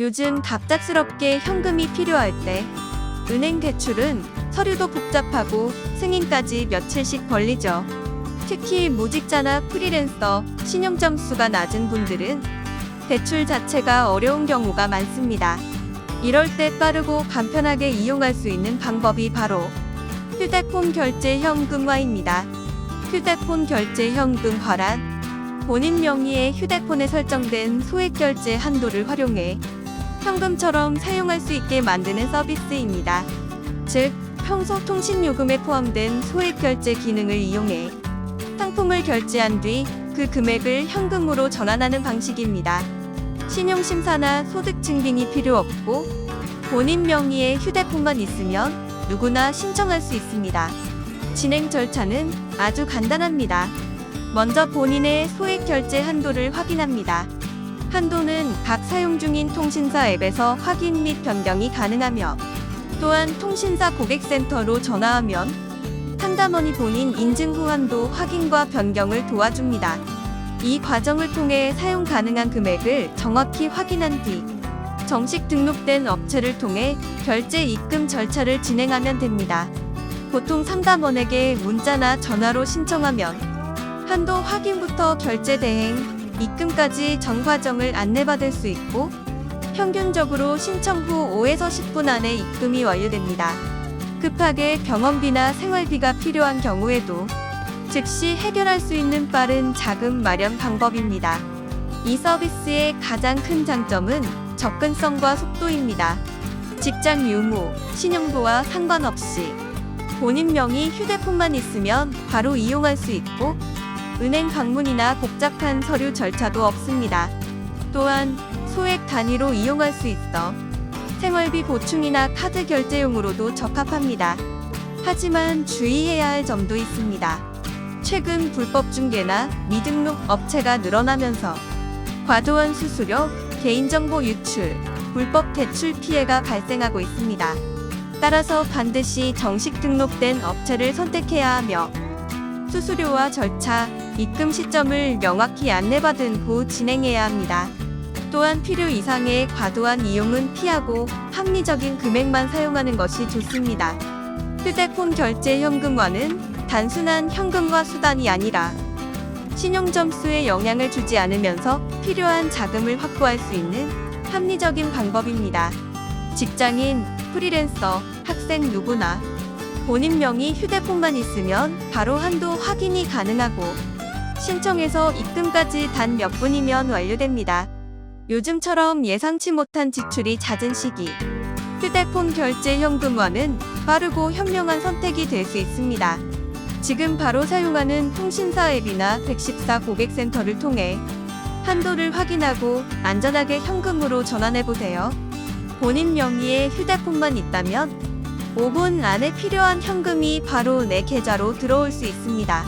요즘 갑작스럽게 현금이 필요할 때 은행 대출은 서류도 복잡하고 승인까지 며칠씩 걸리죠. 특히 무직자나 프리랜서, 신용 점수가 낮은 분들은 대출 자체가 어려운 경우가 많습니다. 이럴 때 빠르고 간편하게 이용할 수 있는 방법이 바로 휴대폰 결제 현금화입니다. 휴대폰 결제 현금화란 본인 명의의 휴대폰에 설정된 소액 결제 한도를 활용해 현금처럼 사용할 수 있게 만드는 서비스입니다. 즉, 평소 통신 요금에 포함된 소액 결제 기능을 이용해 상품을 결제한 뒤 그 금액을 현금으로 전환하는 방식입니다. 신용심사나 소득 증빙이 필요 없고 본인 명의의 휴대폰만 있으면 누구나 신청할 수 있습니다. 진행 절차는 아주 간단합니다. 먼저 본인의 소액 결제 한도를 확인합니다. 한도는 각 사용 중인 통신사 앱에서 확인 및 변경이 가능하며 또한 통신사 고객센터로 전화하면 상담원이 본인 인증 후 한도 확인과 변경을 도와줍니다. 이 과정을 통해 사용 가능한 금액을 정확히 확인한 뒤 정식 등록된 업체를 통해 결제 입금 절차를 진행하면 됩니다. 보통 상담원에게 문자나 전화로 신청하면 한도 확인부터 결제 대행, 입금까지 전 과정을 안내받을 수 있고 평균적으로 신청 후 5에서 10분 안에 입금이 완료됩니다. 급하게 병원비나 생활비가 필요한 경우에도 즉시 해결할 수 있는 빠른 자금 마련 방법입니다. 이 서비스의 가장 큰 장점은 접근성과 속도입니다. 직장 유무, 신용도와 상관없이 본인 명의 휴대폰만 있으면 바로 이용할 수 있고 은행 방문이나 복잡한 서류 절차도 없습니다. 또한 소액 단위로 이용할 수 있어 생활비 보충이나 카드 결제용으로도 적합합니다. 하지만 주의해야 할 점도 있습니다. 최근 불법 중개나 미등록 업체가 늘어나면서 과도한 수수료, 개인정보 유출, 불법 대출 피해가 발생하고 있습니다. 따라서 반드시 정식 등록된 업체를 선택해야 하며 수수료와 절차, 입금 시점을 명확히 안내받은 후 진행해야 합니다. 또한 필요 이상의 과도한 이용은 피하고 합리적인 금액만 사용하는 것이 좋습니다. 휴대폰 결제 현금화는 단순한 현금화 수단이 아니라 신용 점수에 영향을 주지 않으면서 필요한 자금을 확보할 수 있는 합리적인 방법입니다. 직장인, 프리랜서, 학생 누구나 본인 명의 휴대폰만 있으면 바로 한도 확인이 가능하고 신청해서 입금까지 단 몇 분이면 완료됩니다. 요즘처럼 예상치 못한 지출이 잦은 시기, 휴대폰 결제 현금화는 빠르고 현명한 선택이 될 수 있습니다. 지금 바로 사용하는 통신사 앱이나 114 고객센터를 통해 한도를 확인하고 안전하게 현금으로 전환해 보세요. 본인 명의의 휴대폰만 있다면 5분 안에 필요한 현금이 바로 내 계좌로 들어올 수 있습니다.